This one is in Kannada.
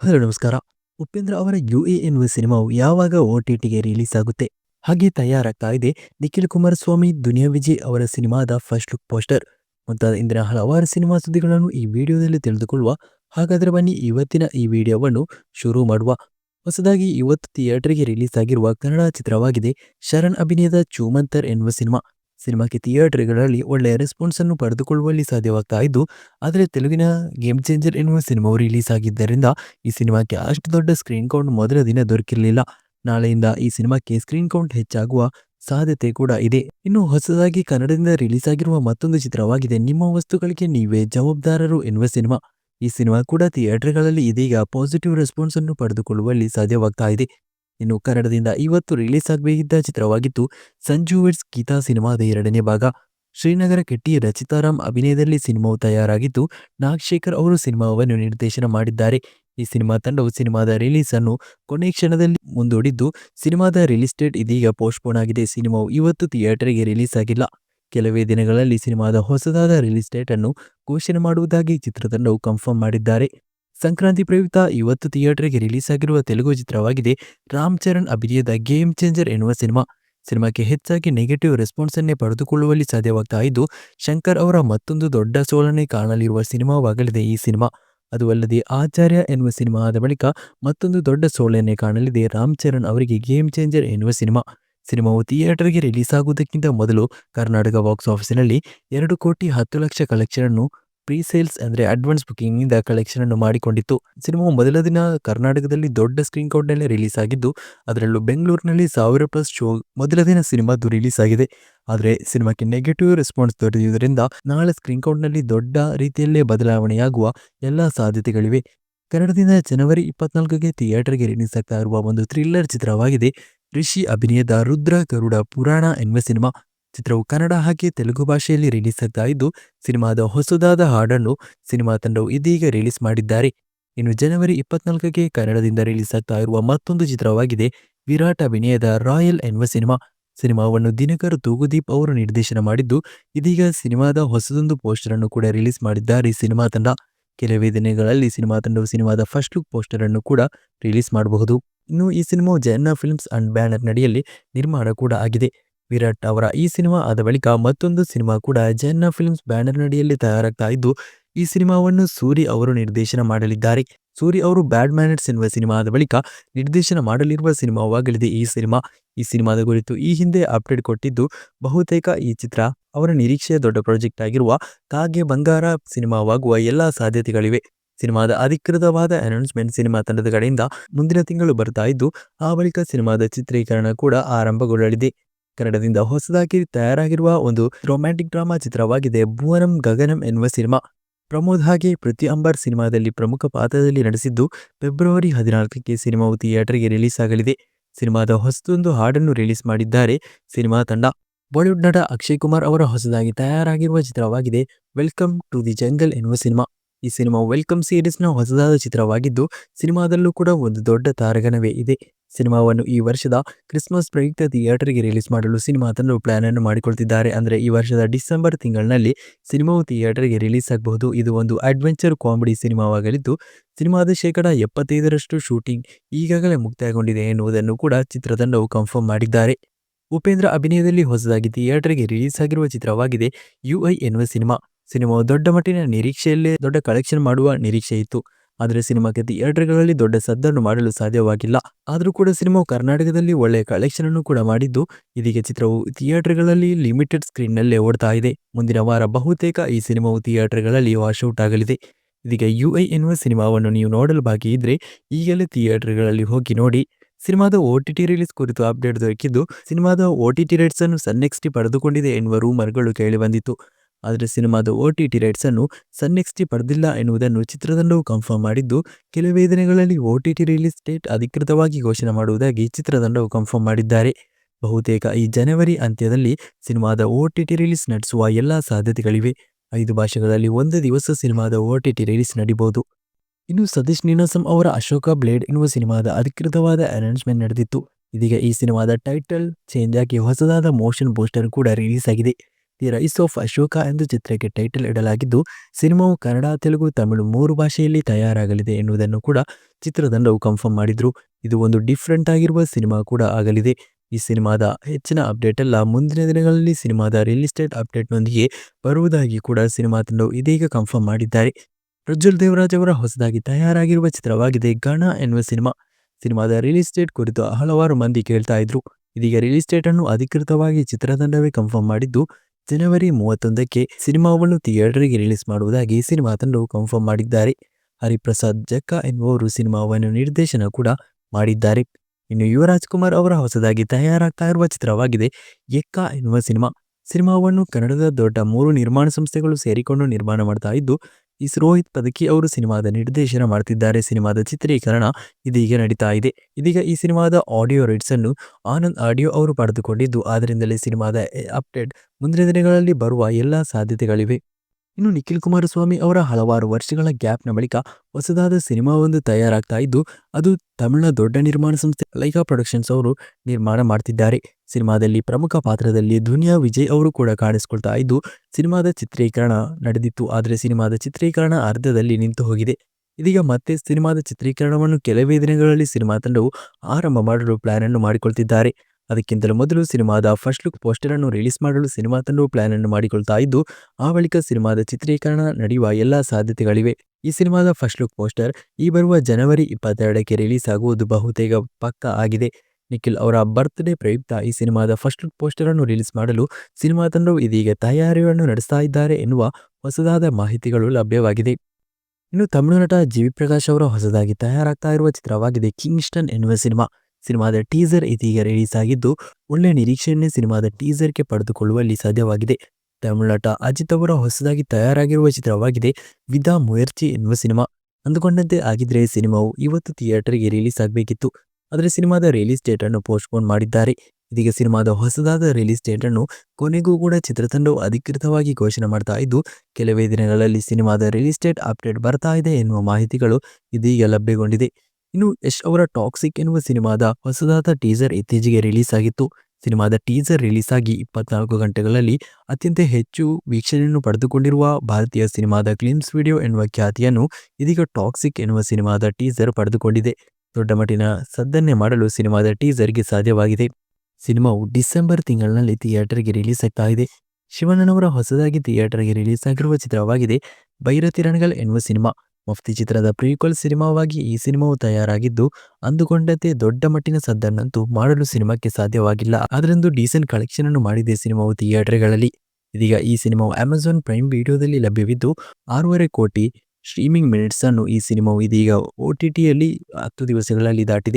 ಹಲೋ, ನಮಸ್ಕಾರ. ಉಪೇಂದ್ರ ಅವರ ಯು ಎ ಎನ್ನುವ ಸಿನಿಮಾವು ಯಾವಾಗ ಒ ಟಿ ಟಿಗೆ ರಿಲೀಸ್ ಆಗುತ್ತೆ? ಹಾಗೆ ತಯಾರಾಗ್ತಾ ಇದೆ ನಿಖಿಲ್ ಕುಮಾರಸ್ವಾಮಿ, ದುನಿಯಾ ವಿಜಯ್ ಅವರ ಸಿನಿಮಾದ ಫಸ್ಟ್ ಲುಕ್ ಪೋಸ್ಟರ್. ಮುಂತಾದ ಇಂದಿನ ಹಲವಾರು ಸಿನಿಮಾ ಸುದ್ದಿಗಳನ್ನು ಈ ವಿಡಿಯೋದಲ್ಲಿ ತಿಳಿದುಕೊಳ್ಳುವ ಹಾಗಾದರೆ ಬನ್ನಿ ಇವತ್ತಿನ ಈ ವಿಡಿಯೋವನ್ನು ಶುರು ಮಾಡುವ. ಹೊಸದಾಗಿ ಇವತ್ತು ಥಿಯೇಟರ್ಗೆ ರಿಲೀಸ್ ಆಗಿರುವ ಕನ್ನಡ ಚಿತ್ರವಾಗಿದೆ ಶರಣ್ ಅಭಿನಯದ ಚೂಮಂತರ್ ಎನ್ನುವ ಸಿನಿಮಾ. ಸಿನಿಮಾಕ್ಕೆ ಥಿಯೇಟರ್ಗಳಲ್ಲಿ ಒಳ್ಳೆಯ ರೆಸ್ಪಾನ್ಸ್ ಅನ್ನು ಪಡೆದುಕೊಳ್ಳುವಲ್ಲಿ ಸಾಧ್ಯವಾಗ್ತಾ ಇದ್ದು, ಆದರೆ ತೆಲುಗಿನ ಗೇಮ್ ಚೇಂಜರ್ ಎನ್ನುವ ಸಿನಿಮಾವು ರಿಲೀಸ್ ಆಗಿದ್ದರಿಂದ ಈ ಸಿನಿಮಾಕ್ಕೆ ಅಷ್ಟು ದೊಡ್ಡ ಸ್ಕ್ರೀನ್ ಕೌಂಟ್ ಮೊದಲ ದಿನ ದೊರಕಿರಲಿಲ್ಲ. ನಾಳೆಯಿಂದ ಈ ಸಿನಿಮಾಕ್ಕೆ ಸ್ಕ್ರೀನ್ ಕೌಂಟ್ ಹೆಚ್ಚಾಗುವ ಸಾಧ್ಯತೆ ಕೂಡ ಇದೆ. ಇನ್ನು ಹೊಸದಾಗಿ ಕನ್ನಡದಿಂದ ರಿಲೀಸ್ ಆಗಿರುವ ಮತ್ತೊಂದು ಚಿತ್ರವಾಗಿದೆ, ನಿಮ್ಮ ವಸ್ತುಗಳಿಗೆ ನೀವೇ ಜವಾಬ್ದಾರರು ಎನ್ನುವ ಸಿನಿಮಾ. ಈ ಸಿನಿಮಾ ಕೂಡ ಥಿಯೇಟರ್ಗಳಲ್ಲಿ ಇದೀಗ ಪಾಸಿಟಿವ್ ರೆಸ್ಪಾನ್ಸ್ ಅನ್ನು ಪಡೆದುಕೊಳ್ಳುವಲ್ಲಿ ಸಾಧ್ಯವಾಗ್ತಾ ಇದೆ. ಇನ್ನು ಕನ್ನಡದಿಂದ ಇವತ್ತು ರಿಲೀಸ್ ಆಗಬೇಕಿದ್ದ ಚಿತ್ರವಾಗಿತ್ತು ಸಂಜು ವೆಡ್ಸ್ ಗೀತಾ ಸಿನಿಮಾದ ಎರಡನೇ ಭಾಗ. ಶ್ರೀನಗರ ಕೆಟ್ಟಿ ರಚಿತಾರಾಮ್ ಅಭಿನಯದಲ್ಲಿ ಸಿನಿಮಾವು ತಯಾರಾಗಿದ್ದು, ನಾಗಶೇಖರ್ ಅವರು ಸಿನಿಮಾವನ್ನು ನಿರ್ದೇಶನ ಮಾಡಿದ್ದಾರೆ. ಈ ಸಿನಿಮಾ ತಂಡವು ಸಿನಿಮಾದ ರಿಲೀಸ್ ಅನ್ನು ಕೊನೆ ಕ್ಷಣದಲ್ಲಿ ಮುಂದೂಡಿದ್ದು, ಸಿನಿಮಾದ ರಿಲೀಸ್ ಡೇಟ್ ಇದೀಗ ಪೋಸ್ಟ್ಪೋನ್ ಆಗಿದೆ. ಸಿನಿಮಾವು ಇವತ್ತು ಥಿಯೇಟರ್ಗೆ ರಿಲೀಸ್ ಆಗಿಲ್ಲ. ಕೆಲವೇ ದಿನಗಳಲ್ಲಿ ಸಿನಿಮಾದ ಹೊಸದಾದ ರಿಲೀಸ್ ಡೇಟ್ ಅನ್ನು ಘೋಷಣೆ ಮಾಡುವುದಾಗಿ ಚಿತ್ರತಂಡವು ಕನ್ಫರ್ಮ್ ಮಾಡಿದ್ದಾರೆ. ಸಂಕ್ರಾಂತಿ ಪ್ರಯುಕ್ತ ಇವತ್ತು ಥಿಯೇಟರ್ಗೆ ರಿಲೀಸ್ ಆಗಿರುವ ತೆಲುಗು ಚಿತ್ರವಾಗಿದೆ. ರಾಮ್ ಚರಣ್ ಅಭಿನಯದ ಗೇಮ್ ಚೇಂಜರ್ ಎನ್ನುವ ಸಿನಿಮಾ. ಸಿನಿಮಾಕ್ಕೆ ಹೆಚ್ಚಾಗಿ ನೆಗೆಟಿವ್ ರೆಸ್ಪಾನ್ಸ್ ಅನ್ನೇ ಪಡೆದುಕೊಳ್ಳುವಲ್ಲಿ ಸಾಧ್ಯವಾಗ್ತಾ ಇದ್ದು, ಶಂಕರ್ ಅವರ ಮತ್ತೊಂದು ದೊಡ್ಡ ಸೋಲನೆ ಕಾಣಲಿರುವ ಸಿನಿಮಾವಾಗಲಿದೆ ಈ ಸಿನಿಮಾ. ಅದು ಅಲ್ಲದೆ ಆಚಾರ್ಯ ಎನ್ನುವ ಸಿನಿಮಾ ಆದ ಬಳಿಕ ಮತ್ತೊಂದು ದೊಡ್ಡ ಸೋಲನೆ ಕಾಣಲಿದೆ ರಾಮ್ ಚರಣ್ ಅವರಿಗೆ ಗೇಮ್ ಚೇಂಜರ್ ಎನ್ನುವ ಸಿನಿಮಾ. ಸಿನಿಮಾವು ಥಿಯೇಟರ್ಗೆ ರಿಲೀಸ್ ಆಗುವುದಕ್ಕಿಂತ ಮೊದಲು ಕರ್ನಾಟಕ ಬಾಕ್ಸ್ ಆಫೀಸಿನಲ್ಲಿ ಎರಡು ಕೋಟಿ ಹತ್ತು ಲಕ್ಷ ಕಲೆಕ್ಷನ್ ಅನ್ನು ಪ್ರೀ ಸೇಲ್ಸ್ ಅಂದರೆ ಅಡ್ವಾನ್ಸ್ ಬುಕಿಂಗ್ನಿಂದ ಕಲೆಕ್ಷನ್ ಅನ್ನು ಮಾಡಿಕೊಂಡಿತ್ತು. ಸಿನಿಮಾ ಮೊದಲ ದಿನ ಕರ್ನಾಟಕದಲ್ಲಿ ದೊಡ್ಡ ಸ್ಕ್ರೀನ್ ಕೌಂಟ್ನಲ್ಲಿ ರಿಲೀಸ್ ಆಗಿದ್ದು ಅದರಲ್ಲೂ ಬೆಂಗಳೂರಿನಲ್ಲಿ ಸಾವಿರ ಪ್ಲಸ್ ಶೋ ಮೊದಲ ದಿನ ಸಿನಿಮಾದು ರಿಲೀಸ್ ಆಗಿದೆ ಆದರೆ ಸಿನಿಮಾಕ್ಕೆ ನೆಗೆಟಿವ್ ರೆಸ್ಪಾನ್ಸ್ ದೊರೆಯುವುದರಿಂದ ನಾಳೆ ಸ್ಕ್ರೀನ್ ಕೌಂಟ್ನಲ್ಲಿ ದೊಡ್ಡ ರೀತಿಯಲ್ಲೇ ಬದಲಾವಣೆಯಾಗುವ ಎಲ್ಲ ಸಾಧ್ಯತೆಗಳಿವೆ. ಕನ್ನಡದಿಂದ ಜನವರಿ ಇಪ್ಪತ್ನಾಲ್ಕಕ್ಕೆ ಥಿಯೇಟರ್ಗೆ ರಿಲೀಸ್ ಆಗ್ತಾ ಇರುವ ಒಂದು ಥ್ರಿಲ್ಲರ್ ಚಿತ್ರವಾಗಿದೆ. ರಿಷಿ, ಅಭಿನಯದ ರುದ್ರ ಗರುಡ ಪುರಾಣ ಎನ್ನುವ ಸಿನಿಮಾ. ಚಿತ್ರವು ಕನ್ನಡ ಹಾಗೆ ತೆಲುಗು ಭಾಷೆಯಲ್ಲಿ ರಿಲೀಸ್ ಆಗ್ತಾ ಇದ್ದು ಸಿನಿಮಾದ ಹೊಸದಾದ ಹಾಡನ್ನು ಸಿನಿಮಾ ತಂಡವು ಇದೀಗ ರಿಲೀಸ್ ಮಾಡಿದ್ದಾರೆ. ಇನ್ನು ಜನವರಿ ಇಪ್ಪತ್ನಾಲ್ಕಕ್ಕೆ ಕನ್ನಡದಿಂದ ರಿಲೀಸ್ ಆಗ್ತಾ ಇರುವ ಮತ್ತೊಂದು ಚಿತ್ರವಾಗಿದೆ. ವಿರಾಟ್ ಅಭಿನಯದ ರಾಯಲ್ ಎನ್ನುವ ಸಿನಿಮಾ. ಸಿನಿಮಾವನ್ನು ದಿನಕರ್ ತೂಗುದೀಪ್ ಅವರು ನಿರ್ದೇಶನ ಮಾಡಿದ್ದು, ಇದೀಗ ಸಿನಿಮಾದ ಹೊಸದೊಂದು ಪೋಸ್ಟರ್ ಅನ್ನು ಕೂಡ ರಿಲೀಸ್ ಮಾಡಿದ್ದಾರೆ ಸಿನಿಮಾ ತಂಡ. ಕೆಲವೇ ದಿನಗಳಲ್ಲಿ ಸಿನಿಮಾ ತಂಡವು ಸಿನಿಮಾದ ಫಸ್ಟ್ ಲುಕ್ ಪೋಸ್ಟರ್ ಅನ್ನು ಕೂಡ ರಿಲೀಸ್ ಮಾಡಬಹುದು. ಇನ್ನು ಈ ಸಿನಿಮಾವು ಜಯನ್ನ ಫಿಲ್ಮ್ಸ್ ಅಂಡ್ ಬ್ಯಾನರ್ ನಡಿಯಲ್ಲಿ ನಿರ್ಮಾಣ ಕೂಡ ಆಗಿದೆ. ವಿರಾಟ್ ಅವರ ಈ ಸಿನಿಮಾ ಆದ ಬಳಿಕ ಮತ್ತೊಂದು ಸಿನಿಮಾ ಕೂಡ ಜನ್ನ ಫಿಲ್ಮ್ಸ್ ಬ್ಯಾನರ್ ನಡಿಯಲ್ಲಿ ತಯಾರಾಗ್ತಾ ಇದ್ದು ಈ ಸಿನಿಮಾವನ್ನು ಸೂರಿ ಅವರು ನಿರ್ದೇಶನ ಮಾಡಲಿದ್ದಾರೆ. ಸೂರಿ ಅವರು ಬ್ಯಾಡ್ ಮ್ಯಾನರ್ಸ್ ಎನ್ನುವ ಸಿನಿಮಾ ಆದ ಬಳಿಕ ನಿರ್ದೇಶನ ಮಾಡಲಿರುವ ಸಿನಿಮಾವಾಗಲಿದೆ ಈ ಸಿನಿಮಾ. ಈ ಸಿನಿಮಾದ ಕುರಿತು ಈ ಹಿಂದೆ ಅಪ್ಡೇಟ್ ಕೊಟ್ಟಿದ್ದು, ಬಹುತೇಕ ಈ ಚಿತ್ರ ಅವರ ನಿರೀಕ್ಷೆಯ ದೊಡ್ಡ ಪ್ರಾಜೆಕ್ಟ್ ಆಗಿರುವ ಕಾಗೆ ಬಂಗಾರ ಸಿನಿಮಾವಾಗುವ ಎಲ್ಲ ಸಾಧ್ಯತೆಗಳಿವೆ. ಸಿನಿಮಾದ ಅಧಿಕೃತವಾದ ಅನೌನ್ಸ್ಮೆಂಟ್ ಸಿನಿಮಾ ತಂಡದ ಕಡೆಯಿಂದ ಮುಂದಿನ ತಿಂಗಳು ಬರ್ತಾ ಇದ್ದು ಆ ಬಳಿಕ ಸಿನಿಮಾದ ಚಿತ್ರೀಕರಣ ಕೂಡ ಆರಂಭಗೊಳ್ಳಲಿದೆ. ಕನ್ನಡದಿಂದ ಹೊಸದಾಗಿ ತಯಾರಾಗಿರುವ ಒಂದು ರೊಮ್ಯಾಂಟಿಕ್ ಡ್ರಾಮಾ ಚಿತ್ರವಾಗಿದೆ. ಭುವನಂ ಗಗನಂ ಎನ್ನುವ ಸಿನಿಮಾ. ಪ್ರಮೋದ್ ಹಾಗೆ ಪೃಥ್ವಿ ಅಂಬರ್ ಸಿನಿಮಾದಲ್ಲಿ ಪ್ರಮುಖ ಪಾತ್ರದಲ್ಲಿ ನಡೆಸಿದ್ದು ಫೆಬ್ರವರಿ ಹದಿನಾಲ್ಕಕ್ಕೆ ಸಿನಿಮಾವು ಥಿಯೇಟರ್ಗೆ ರಿಲೀಸ್ ಆಗಲಿದೆ. ಸಿನಿಮಾದ ಹೊಸದೊಂದು ಹಾಡನ್ನು ರಿಲೀಸ್ ಮಾಡಿದ್ದಾರೆ ಸಿನಿಮಾ ತಂಡ. ಬಾಲಿವುಡ್ ನಟ ಅಕ್ಷಯ್ ಕುಮಾರ್ ಅವರ ಹೊಸದಾಗಿ ತಯಾರಾಗಿರುವ ಚಿತ್ರವಾಗಿದೆ ವೆಲ್ಕಮ್ ಟು ದಿ ಜಂಗಲ್ ಎನ್ನುವ ಸಿನಿಮಾ. ಈ ಸಿನಿಮಾ ವೆಲ್ಕಮ್ ಸೀರೀಸ್ನ ಹೊಸದಾದ ಚಿತ್ರವಾಗಿದ್ದು ಸಿನಿಮಾದಲ್ಲೂ ಕೂಡ ಒಂದು ದೊಡ್ಡ ತಾರಗಣವೇ ಇದೆ. ಸಿನಿಮಾವನ್ನು ಈ ವರ್ಷದ ಕ್ರಿಸ್ಮಸ್ ಪ್ರಯುಕ್ತ ಥಿಯೇಟರ್ಗೆ ರಿಲೀಸ್ ಮಾಡಲು ಸಿನಿಮಾ ತಂದು ಪ್ಲಾನ್ ಅನ್ನು ಮಾಡಿಕೊಳ್ತಿದ್ದಾರೆ. ಅಂದರೆ ಈ ವರ್ಷದ ಡಿಸೆಂಬರ್ ತಿಂಗಳಿನಲ್ಲಿ ಸಿನಿಮಾವು ಥಿಯೇಟರ್ಗೆ ರಿಲೀಸ್ ಆಗಬಹುದು. ಇದು ಒಂದು ಅಡ್ವೆಂಚರ್ ಕಾಮಿಡಿ ಸಿನಿಮಾವಾಗಲಿದ್ದು, ಸಿನಿಮಾದ ಶೇಕಡ ಎಪ್ಪತ್ತೈದರಷ್ಟು ಶೂಟಿಂಗ್ ಈಗಾಗಲೇ ಮುಕ್ತಾಯಗೊಂಡಿದೆ ಎನ್ನುವುದನ್ನು ಕೂಡ ಚಿತ್ರತಂಡವು ಕನ್ಫರ್ಮ್ ಮಾಡಿದ್ದಾರೆ. ಉಪೇಂದ್ರ ಅಭಿನಯದಲ್ಲಿ ಹೊಸದಾಗಿ ಥಿಯೇಟರ್ಗೆ ರಿಲೀಸ್ ಆಗಿರುವ ಚಿತ್ರವಾಗಿದೆ ಯು ಐ ಎನ್ನುವ ಸಿನಿಮಾ. ಸಿನಿಮಾವು ದೊಡ್ಡ ಮಟ್ಟಿನ ನಿರೀಕ್ಷೆಯಲ್ಲೇ ದೊಡ್ಡ ಕಲೆಕ್ಷನ್ ಮಾಡುವ ನಿರೀಕ್ಷೆ ಇತ್ತು ಆದರೆ ಸಿನಿಮಾಗೆ ಥಿಯೇಟರ್ಗಳಲ್ಲಿ ದೊಡ್ಡ ಸದ್ದನ್ನು ಮಾಡಲು ಸಾಧ್ಯವಾಗಿಲ್ಲ. ಆದರೂ ಕೂಡ ಸಿನಿಮಾವು ಕರ್ನಾಟಕದಲ್ಲಿ ಒಳ್ಳೆಯ ಕಲೆಕ್ಷನ್ ಅನ್ನು ಕೂಡ ಮಾಡಿದ್ದು, ಇದೀಗ ಚಿತ್ರವು ಥಿಯೇಟರ್ಗಳಲ್ಲಿ ಲಿಮಿಟೆಡ್ ಸ್ಕ್ರೀನ್ನಲ್ಲೇ ಓಡ್ತಾ ಇದೆ. ಮುಂದಿನ ವಾರ ಬಹುತೇಕ ಈ ಸಿನಿಮಾವು ಥಿಯೇಟರ್ಗಳಲ್ಲಿ ವಾಶ್ಔಟ್ ಆಗಲಿದೆ. ಇದೀಗ ಯು ಐ ಎನ್ನುವ ಸಿನಿಮಾವನ್ನು ನೀವು ನೋಡಲು ಬಾಕಿ ಇದ್ರೆ ಈಗಲೇ ಥಿಯೇಟರ್ಗಳಲ್ಲಿ ಹೋಗಿ ನೋಡಿ. ಸಿನಿಮಾದ ಒ ಟಿ ಟಿ ರಿಲೀಸ್ ಕುರಿತು ಅಪ್ಡೇಟ್ ದೊರಕಿದ್ದು, ಸಿನಿಮಾದ ಒ ಟಿ ಟಿ ರೇಟ್ಸ್ ಅನ್ನು ಸನ್ನೆಕ್ಸ್ಟಿ ಪಡೆದುಕೊಂಡಿದೆ ಎನ್ನುವ ರೂಮರ್ಗಳು ಕೇಳಿಬಂದಿತ್ತು ಆದರೆ ಸಿನಿಮಾದ ಒ ಟಿ ಟಿ ರೈಟ್ಸ್ ಅನ್ನು ಸನ್ನೆಕ್ಸ್ಟಿ ಪಡೆದಿಲ್ಲ ಎನ್ನುವುದನ್ನು ಚಿತ್ರತಂಡವು ಕನ್ಫರ್ಮ್ ಮಾಡಿದ್ದು, ಕೆಲವೇ ದಿನಗಳಲ್ಲಿ O T T release date ಅಧಿಕೃತವಾಗಿ ಘೋಷಣೆ ಮಾಡುವುದಾಗಿ ಚಿತ್ರತಂಡವು ಕನ್ಫರ್ಮ್ ಮಾಡಿದ್ದಾರೆ. ಬಹುತೇಕ ಈ ಜನವರಿ ಅಂತ್ಯದಲ್ಲಿ ಸಿನಿಮಾದ ಒ ಟಿ ಟಿ ರಿಲೀಸ್ ನಡೆಸುವ ಎಲ್ಲ ಸಾಧ್ಯತೆಗಳಿವೆ. ಐದು ಭಾಷೆಗಳಲ್ಲಿ ಒಂದು ದಿವಸ ಸಿನಿಮಾದ ಒ ಟಿ ಟಿ ರಿಲೀಸ್ ನಡೀಬಹುದು ಇನ್ನು ಸತೀಶ್ ನೀನಾಸಂ ಅವರ ಅಶೋಕ ಬ್ಲೇಡ್ ಎನ್ನುವ ಸಿನಿಮಾದ ಅಧಿಕೃತವಾದ ಅನೌನ್ಸ್ಮೆಂಟ್ ನಡೆದಿತ್ತು. ಇದೀಗ ಈ ಸಿನಿಮಾದ ಟೈಟಲ್ ಚೇಂಜ್ ಆಗಿ ಹೊಸದಾದ ಮೋಷನ್ ಪೋಸ್ಟರ್ ಕೂಡ ರಿಲೀಸ್ ಆಗಿದೆ. ದಿ ರೈಸ್ ಆಫ್ ಅಶೋಕ ಎಂದು ಚಿತ್ರಕ್ಕೆ ಟೈಟಲ್ ಇಡಲಾಗಿದ್ದು, ಸಿನಿಮಾವು ಕನ್ನಡ, ತೆಲುಗು, ತಮಿಳು ಮೂರು ಭಾಷೆಯಲ್ಲಿ ತಯಾರಾಗಲಿದೆ ಎನ್ನುವುದನ್ನು ಕೂಡ ಚಿತ್ರತಂಡವು ಕನ್ಫರ್ಮ್ ಮಾಡಿದ್ರು. ಇದು ಒಂದು ಡಿಫ್ರೆಂಟ್ ಆಗಿರುವ ಸಿನಿಮಾ ಕೂಡ ಆಗಲಿದೆ. ಈ ಸಿನಿಮಾದ ಹೆಚ್ಚಿನ ಅಪ್ಡೇಟ್ ಎಲ್ಲ ಮುಂದಿನ ದಿನಗಳಲ್ಲಿ ಸಿನಿಮಾದ ರಿಯಲ್ ಎಸ್ಟೇಟ್ ಅಪ್ಡೇಟ್ನೊಂದಿಗೆ ಬರುವುದಾಗಿ ಕೂಡ ಸಿನಿಮಾ ತಂಡವು ಇದೀಗ ಕನ್ಫರ್ಮ್ ಮಾಡಿದ್ದಾರೆ. ಪ್ರಜ್ವಲ್ ದೇವರಾಜ್ ಅವರ ಹೊಸದಾಗಿ ತಯಾರಾಗಿರುವ ಚಿತ್ರವಾಗಿದೆ ಗಣ ಎನ್ನುವ ಸಿನಿಮಾ. ಸಿನಿಮಾದ ರಿಯಲ್ ಎಸ್ಟೇಟ್ ಕುರಿತು ಹಲವಾರು ಮಂದಿ ಕೇಳ್ತಾ ಇದ್ರು. ಇದೀಗ ರಿಯಲ್ ಎಸ್ಟೇಟ್ ಅನ್ನು ಅಧಿಕೃತವಾಗಿ ಚಿತ್ರತಂಡವೇ ಕನ್ಫರ್ಮ್ ಮಾಡಿದ್ದು ಜನವರಿ ಮೂವತ್ತೊಂದಕ್ಕೆ ಸಿನಿಮಾವನ್ನು ಥಿಯೇಟರ್ಗೆ ರಿಲೀಸ್ ಮಾಡುವುದಾಗಿ ಸಿನಿಮಾ ತಂಡವು ಕನ್ಫರ್ಮ್ ಮಾಡಿದ್ದಾರೆ. ಹರಿಪ್ರಸಾದ್ ಜಕ್ಕ ಎನ್ನುವರು ಸಿನಿಮಾವನ್ನು ನಿರ್ದೇಶನ ಕೂಡ ಮಾಡಿದ್ದಾರೆ. ಇನ್ನು ಯುವರಾಜ್ ಕುಮಾರ್ ಅವರ ಹೊಸದಾಗಿ ತಯಾರಾಗ್ತಾ ಇರುವ ಚಿತ್ರವಾಗಿದೆ ಎಕ್ಕ ಎನ್ನುವ ಸಿನಿಮಾ. ಸಿನಿಮಾವನ್ನು ಕನ್ನಡದ ದೊಡ್ಡ ಮೂರು ನಿರ್ಮಾಣ ಸಂಸ್ಥೆಗಳು ಸೇರಿಕೊಂಡು ನಿರ್ಮಾಣ ಮಾಡ್ತಾ ಇದ್ದು ಈ ರೋಹಿತ್ ಪದಕಿ ಅವರು ಸಿನಿಮಾದ ನಿರ್ದೇಶನ ಮಾಡ್ತಿದ್ದಾರೆ. ಸಿನಿಮಾದ ಚಿತ್ರೀಕರಣ ಇದೀಗ ನಡೀತಾ ಇದೆ. ಇದೀಗ ಈ ಸಿನಿಮಾದ ಆಡಿಯೋ ರೈಟ್ಸ್ ಅನ್ನು ಆನಂದ್ ಆಡಿಯೋ ಅವರು ಪಡೆದುಕೊಂಡಿದ್ದು, ಆದ್ದರಿಂದಲೇ ಸಿನಿಮಾದ ಅಪ್ಡೇಟ್ ಮುಂದಿನ ದಿನಗಳಲ್ಲಿ ಬರುವ ಎಲ್ಲ ಸಾಧ್ಯತೆಗಳಿವೆ. ಇನ್ನು ನಿಖಿಲ್ ಕುಮಾರಸ್ವಾಮಿ ಅವರ ಹಲವಾರು ವರ್ಷಗಳ ಗ್ಯಾಪ್ನ ಬಳಿಕ ಹೊಸದಾದ ಸಿನಿಮಾವೊಂದು ತಯಾರಾಗ್ತಾ ಇದ್ದು, ಅದು ತಮಿಳಿನ ದೊಡ್ಡ ನಿರ್ಮಾಣ ಸಂಸ್ಥೆ ಲೈಕಾ ಪ್ರೊಡಕ್ಷನ್ಸ್ ಅವರು ನಿರ್ಮಾಣ ಮಾಡ್ತಿದ್ದಾರೆ. ಸಿನಿಮಾದಲ್ಲಿ ಪ್ರಮುಖ ಪಾತ್ರದಲ್ಲಿ ದುನಿಯಾ ವಿಜಯ್ ಅವರು ಕೂಡ ಕಾಣಿಸಿಕೊಳ್ತಾ ಇದ್ದು, ಸಿನಿಮಾದ ಚಿತ್ರೀಕರಣ ನಡೆದಿತ್ತು, ಆದರೆ ಸಿನಿಮಾದ ಚಿತ್ರೀಕರಣ ಅರ್ಧದಲ್ಲಿ ನಿಂತು ಹೋಗಿದೆ. ಇದೀಗ ಮತ್ತೆ ಸಿನಿಮಾದ ಚಿತ್ರೀಕರಣವನ್ನು ಕೆಲವೇ ದಿನಗಳಲ್ಲಿ ಸಿನಿಮಾ ತಂಡವು ಆರಂಭ ಮಾಡಲು ಪ್ಲಾನ್ ಅನ್ನು ಮಾಡಿಕೊಳ್ತಿದ್ದಾರೆ. ಅದಕ್ಕಿಂತಲೂ ಮೊದಲು ಸಿನಿಮಾದ ಫಸ್ಟ್ ಲುಕ್ ಪೋಸ್ಟರ್ ಅನ್ನು ರಿಲೀಸ್ ಮಾಡಲು ಸಿನಿಮಾ ತಂಡವು ಪ್ಲಾನ್ ಅನ್ನು ಮಾಡಿಕೊಳ್ತಾ ಇದ್ದು, ಆ ಬಳಿಕ ಸಿನಿಮಾದ ಚಿತ್ರೀಕರಣ ನಡೆಯುವ ಎಲ್ಲಾ ಸಾಧ್ಯತೆಗಳಿವೆ. ಈ ಸಿನಿಮಾದ ಫಸ್ಟ್ ಲುಕ್ ಪೋಸ್ಟರ್ ಈ ಬರುವ ಜನವರಿ ಇಪ್ಪತ್ತೆರಡಕ್ಕೆ ರಿಲೀಸ್ ಆಗುವುದು ಬಹುತೇಕ ಪಕ್ಕ ಆಗಿದೆ. ನಿಖಿಲ್ ಅವರ ಬರ್ತ್ಡೇ ಪ್ರಯುಕ್ತ ಈ ಸಿನಿಮಾದ ಫಸ್ಟ್ ಲುಕ್ ಪೋಸ್ಟರ್ ಅನ್ನು ರಿಲೀಸ್ ಮಾಡಲು ಸಿನಿಮಾ ತಂಡವು ಇದೀಗ ತಯಾರಿಯನ್ನು ನಡೆಸ್ತಾ ಇದ್ದಾರೆ ಎನ್ನುವ ಹೊಸದಾದ ಮಾಹಿತಿಗಳು ಲಭ್ಯವಾಗಿದೆ. ಇನ್ನು ತಮಿಳು ನಟ ಜಿ ವಿ ಪ್ರಕಾಶ್ ಅವರ ಹೊಸದಾಗಿ ತಯಾರಾಗ್ತಾ ಇರುವ ಚಿತ್ರವಾಗಿದೆ ಕಿಂಗ್ಸ್ಟನ್ ಎನ್ನುವ ಸಿನಿಮಾ. ಸಿನಿಮಾದ ಟೀಸರ್ ಇದೀಗ ರಿಲೀಸ್ ಆಗಿದ್ದು ಒಳ್ಳೆ ನಿರೀಕ್ಷೆಯನ್ನೇ ಸಿನಿಮಾದ ಟೀಸರ್ಗೆ ಪಡೆದುಕೊಳ್ಳುವಲ್ಲಿ ಸಾಧ್ಯವಾಗಿದೆ. ತಮಿಳುನಾಟ ಅಜಿತ್ ಅವರ ಹೊಸದಾಗಿ ತಯಾರಾಗಿರುವ ಚಿತ್ರವಾಗಿದೆ ವಿದಾ ಮುಯರ್ಚಿ ಎನ್ನುವ ಸಿನಿಮಾ. ಅಂದುಕೊಂಡಂತೆ ಆಗಿದ್ರೆ ಸಿನಿಮಾವು ಇವತ್ತು ಥಿಯೇಟರ್ಗೆ ರಿಲೀಸ್ ಆಗಬೇಕಿತ್ತು ಆದರೆ ಸಿನಿಮಾದ ರಿಲೀಸ್ ಡೇಟ್ ಅನ್ನು ಪೋಸ್ಟ್ಪೋನ್ ಮಾಡಿದ್ದಾರೆ. ಇದೀಗ ಸಿನಿಮಾದ ಹೊಸದಾದ ರಿಲೀಸ್ ಡೇಟ್ ಅನ್ನು ಕೊನೆಗೂ ಕೂಡ ಚಿತ್ರತಂಡವು ಅಧಿಕೃತವಾಗಿ ಘೋಷಣೆ ಮಾಡ್ತಾ ಇದ್ದು, ಕೆಲವೇ ದಿನಗಳಲ್ಲಿ ಸಿನಿಮಾದ ರಿಲೀಸ್ ಡೇಟ್ ಅಪ್ಡೇಟ್ ಬರ್ತಾ ಇದೆ ಎನ್ನುವ ಮಾಹಿತಿಗಳು ಇದೀಗ ಲಭ್ಯಗೊಂಡಿದೆ. ಇನ್ನು ಯಶ್ ಅವರ ಟಾಕ್ಸಿಕ್ ಎನ್ನುವ ಸಿನಿಮಾದ ಹೊಸದಾದ ಟೀಸರ್ ಇತ್ತೀಚೆಗೆ ರಿಲೀಸ್ ಆಗಿತ್ತು ಸಿನಿಮಾದ ಟೀಸರ್ ರಿಲೀಸ್ ಆಗಿ ಇಪ್ಪತ್ನಾಲ್ಕು ಗಂಟೆಗಳಲ್ಲಿ ಅತ್ಯಂತ ಹೆಚ್ಚು ವೀಕ್ಷಣೆಯನ್ನು ಪಡೆದುಕೊಂಡಿರುವ ಭಾರತೀಯ ಸಿನಿಮಾದ ಕ್ಲಿಮ್ಸ್ ವಿಡಿಯೋ ಎನ್ನುವ ಖ್ಯಾತಿಯನ್ನು ಇದೀಗ ಟಾಕ್ಸಿಕ್ ಎನ್ನುವ ಸಿನಿಮಾದ ಟೀಸರ್ ಪಡೆದುಕೊಂಡಿದೆ. ದೊಡ್ಡ ಮಟ್ಟಿನ ಸದ್ದನ್ನೇ ಮಾಡಲು ಸಿನಿಮಾದ ಟೀಸರ್ಗೆ ಸಾಧ್ಯವಾಗಿದೆ. ಸಿನಿಮಾವು ಡಿಸೆಂಬರ್ ತಿಂಗಳಿನಲ್ಲಿ ಥಿಯೇಟರ್ಗೆ ರಿಲೀಸ್ ಆಗ್ತಾ ಇದೆ. ಶಿವಣ್ಣನವರ ಹೊಸದಾಗಿ ಥಿಯೇಟರ್ಗೆ ರಿಲೀಸ್ ಆಗಿರುವ ಚಿತ್ರವಾಗಿದೆ ಬೈರತಿರಣಗಲ್ ಎನ್ನುವ ಸಿನಿಮಾ. ಮಫ್ತಿ ಚಿತ್ರದ ಪ್ರೀಕ್ವಲ್ ಸಿನಿಮಾವಾಗಿ ಈ ಸಿನಿಮಾವು ತಯಾರಾಗಿದ್ದು, ಅಂದುಕೊಂಡಂತೆ ದೊಡ್ಡ ಮಟ್ಟಿನ ಸದ್ದನ್ನಂತೂ ಮಾಡಲು ಸಿನಿಮಾಕ್ಕೆ ಸಾಧ್ಯವಾಗಿಲ್ಲ. ಅದರಂದು ಡೀಸೆಂಟ್ ಕಲೆಕ್ಷನ್ ಅನ್ನು ಮಾಡಿದೆ ಸಿನಿಮಾವು ಥಿಯೇಟರ್ಗಳಲ್ಲಿ ಇದೀಗ ಈ ಸಿನಿಮಾವು ಅಮೆಜಾನ್ ಪ್ರೈಮ್ ವಿಡಿಯೋದಲ್ಲಿ ಲಭ್ಯವಿದ್ದು, ಆರೂವರೆ ಕೋಟಿ ಸ್ಟ್ರೀಮಿಂಗ್ ಮಿನಿಟ್ಸ್ ಅನ್ನು ಈ ಸಿನಿಮಾವು ಇದೀಗ ಒ ಟಿ ಟಿಯಲ್ಲಿ ಹತ್ತು ದಿವಸಗಳಲ್ಲಿ ದಾಟಿದೆ.